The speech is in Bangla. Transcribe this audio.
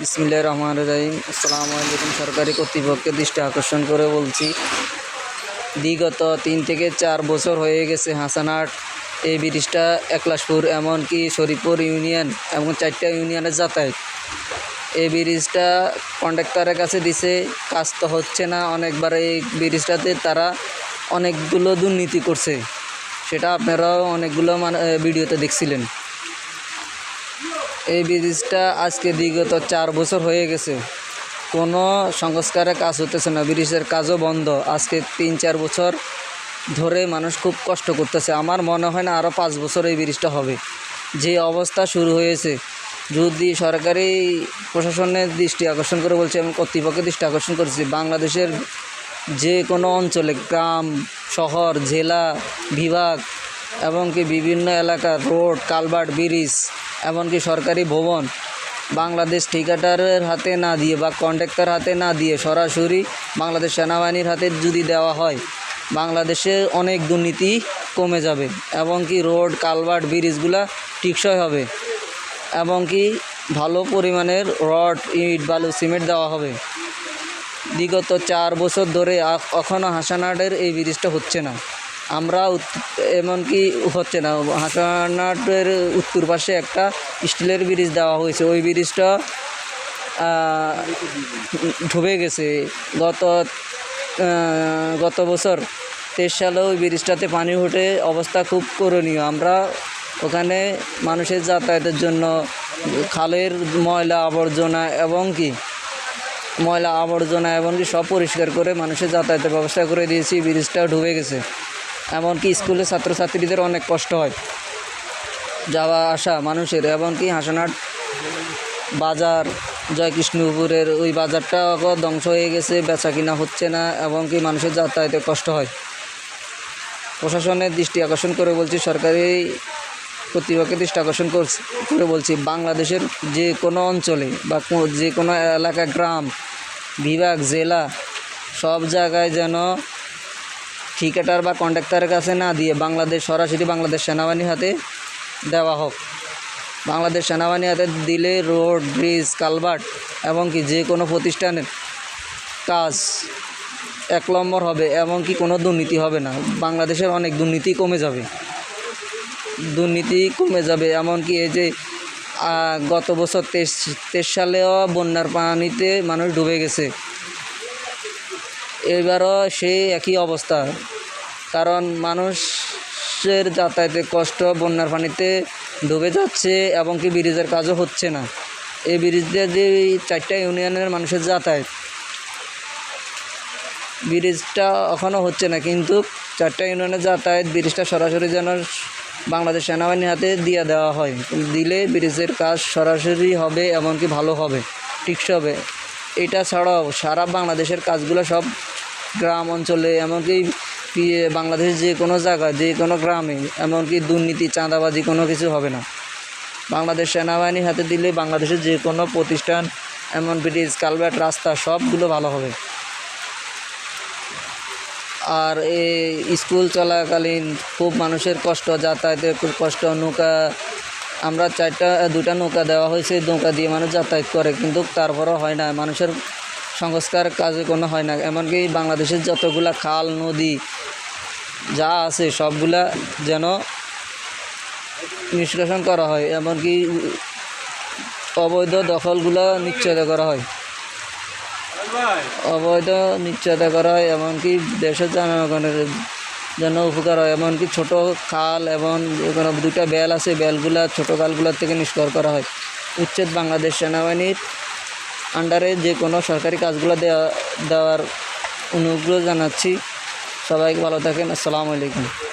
বিসমিল্লাহির রহমান রহিম। আসসালামু আলাইকুম। সরকারি কর্তৃপক্ষের দৃষ্টি আকর্ষণ করে বলছি, বিগত তিন থেকে চার বছর হয়ে গেছে হাসানহাট এই ব্রিজটা একলাশপুর এমনকি শরীফপুর ইউনিয়ন এবং চারটা ইউনিয়নের যাতায়াত। এই ব্রিজটা কন্ডাক্টরের কাছে দিছে, কাজ তো হচ্ছে না, অনেকবার এই ব্রিজটাতে তারা অনেকগুলো দুর্নীতি করছে। সেটা আপনারাও অনেকগুলো মানে ভিডিওতে দেখছিলেন। এই ব্রিজটা আজকে বিগত চার বছর হয়ে গেছে। কোনো সংস্কারের কাজ হতেছে না, ব্রিজের কাজও বন্ধ। আজকে তিন চার বছর ধরে মানুষ খুব কষ্ট করতেছে। আমার মনে হয় না আরও পাঁচ বছর এই ব্রিজটা হবে। যে অবস্থা শুরু হয়েছে, যদি সরকারি প্রশাসনের দৃষ্টি আকর্ষণ করে বলছে এবং কর্তৃপক্ষের দৃষ্টি আকর্ষণ করেছি, বাংলাদেশের যে কোনো অঞ্চলে, গ্রাম, শহর, জেলা, বিভাগ এবং কি বিভিন্ন এলাকার রোড, কালভার্ট, ব্রিজ এমনকি সরকারি ভবন বাংলাদেশ ঠিকাদারের হাতে না দিয়ে বা কন্ট্রাক্টর হাতে না দিয়ে সরাসরি বাংলাদেশ সেনাবাহিনীর হাতে যদি দেওয়া হয়, বাংলাদেশে অনেক দুর্নীতি কমে যাবে এবং কি রোড, কালভার্ট, ব্রিজগুলা টিকসই হবে এবং কি ভালো পরিমাণের রড, ইট, বালু, সিমেন্ট দেওয়া হবে। বিগত চার বছর ধরে এখনও হাসানাটের এই ব্রিজটা হচ্ছে না। আমরা এমনকি হচ্ছে না, হাসানাটের উত্তর পাশে একটা স্টিলের ব্রিজ দেওয়া হয়েছে। ওই ব্রিজটা ডুবে গেছে। গত গত বছর তেইশ সালে ওই ব্রিজটাতে পানি উঠে অবস্থা খুব করণীয়। আমরা ওখানে মানুষের যাতায়াতের জন্য খালের ময়লা আবর্জনা এবং কি, ময়লা আবর্জনা এমনকি সব পরিষ্কার করে মানুষের যাতায়াতের ব্যবস্থা করে দিয়েছি। ব্রিজটাও ডুবে গেছে। এমনকি স্কুলে ছাত্রছাত্রীদের অনেক কষ্ট হয়। যাওয়া আসা মানুষের, এমনকি হাসানাট বাজার, জয়কৃষ্ণপুরের ওই বাজারটাও ধ্বংস হয়ে গেছে বেচা কিনা হচ্ছে না এবং কি মানুষের যাতায়াতে কষ্ট হয়। প্রশাসনের দৃষ্টি আকর্ষণ করে বলছি, সরকারি কর্তৃপক্ষের দৃষ্টি আকর্ষণ করে বলছি, বাংলাদেশের যে কোনো অঞ্চলে বা যে কোনো এলাকা, গ্রাম, বিভাগ, জেলা, সব জায়গায় যেন ঠিকাদার বা কন্ট্রাক্টরের কাছে না দিয়ে বাংলাদেশ, সরাসরি বাংলাদেশ সেনাবাহিনীর হাতে দেওয়া হোক। বাংলাদেশ সেনাবাহিনীর হাতে দিলে রোড ব্রিজ কালভার্ট এবং কি যে কোনো প্রতিষ্ঠানের কাজ এক নম্বর হবে এবং কি কোনো দুর্নীতি হবে না। বাংলাদেশের অনেক দুর্নীতি কমে যাবে। দুর্নীতি কমে যাবে। এমনকি এই যে গত বছর তেইশ তেইশ সালেও বন্যার পানিতে মানুষ ডুবে গেছে। এবারও সেই একই অবস্থা। কারণ মানুষের যাতায়াতের কষ্ট, বন্যার পানিতে ডুবে যাচ্ছে এবং কি ব্রিজের কাজও হচ্ছে না। এই ব্রিজ দিয়ে যে চারটা ইউনিয়নের মানুষের যাতায়াত, ব্রিজটা এখনও হচ্ছে না। কিন্তু চারটা ইউনিয়নের যাতায়াত ব্রিজটা সরাসরি যেন বাংলাদেশ সেনাবাহিনীর হাতে দিয়ে দেওয়া হয়। দিলে ব্রিজের কাজ সরাসরি হবে এমনকি ভালো হবে টিকসই হবে এটা ছাড়াও সারা বাংলাদেশের কাজগুলো সব গ্রাম অঞ্চলে, এমনকি পি- বাংলাদেশের যে কোনো জায়গায়, যে কোনো গ্রামে, এমনকি দুর্নীতি, চাঁদাবাজি কোনো কিছু হবে না। বাংলাদেশ সেনাবাহিনীর হাতে দিলে বাংলাদেশের যে কোনো প্রতিষ্ঠান, এমন ব্রিজ কালভার্ট, রাস্তা সবগুলো ভালো হবে। আর এই স্কুল চলাকালীন খুব মানুষের কষ্ট, যাতায়াতের খুব কষ্ট, নৌকা আমরা চারটা দুটা নৌকা দেওয়া হয়েছে নৌকা দিয়ে মানুষ যাতায়াত করে, কিন্তু তারপরও হয় না। মানুষের সংস্কার কাজে কোনো হয় না। এমনকি বাংলাদেশের যতগুলা খাল, নদী যা আছে, সবগুলা যেন নিষ্কাশন করা হয়, এমনকি অবৈধ দখলগুলো নিশ্চয়তা করা হয়। অবৈধ নিশ্চয়তা করা হয়, এমনকি দেশের জনগণের জন্য উপকার হয়। এমনকি ছোট খাল এবং কোনো দুটা বেল আছে, বেলগুলা, ছোট খালগুলোর থেকে নিষ্কর করা হয়। উচ্ছেদ বাংলাদেশ সেনাবাহিনীর আন্ডারে যে কোনো সরকারি কাজগুলো দেওয়া দেওয়ার অনুগ্রহ জানাচ্ছি। সবাইকে ভালো থাকেন। আসসালামু আলাইকুম।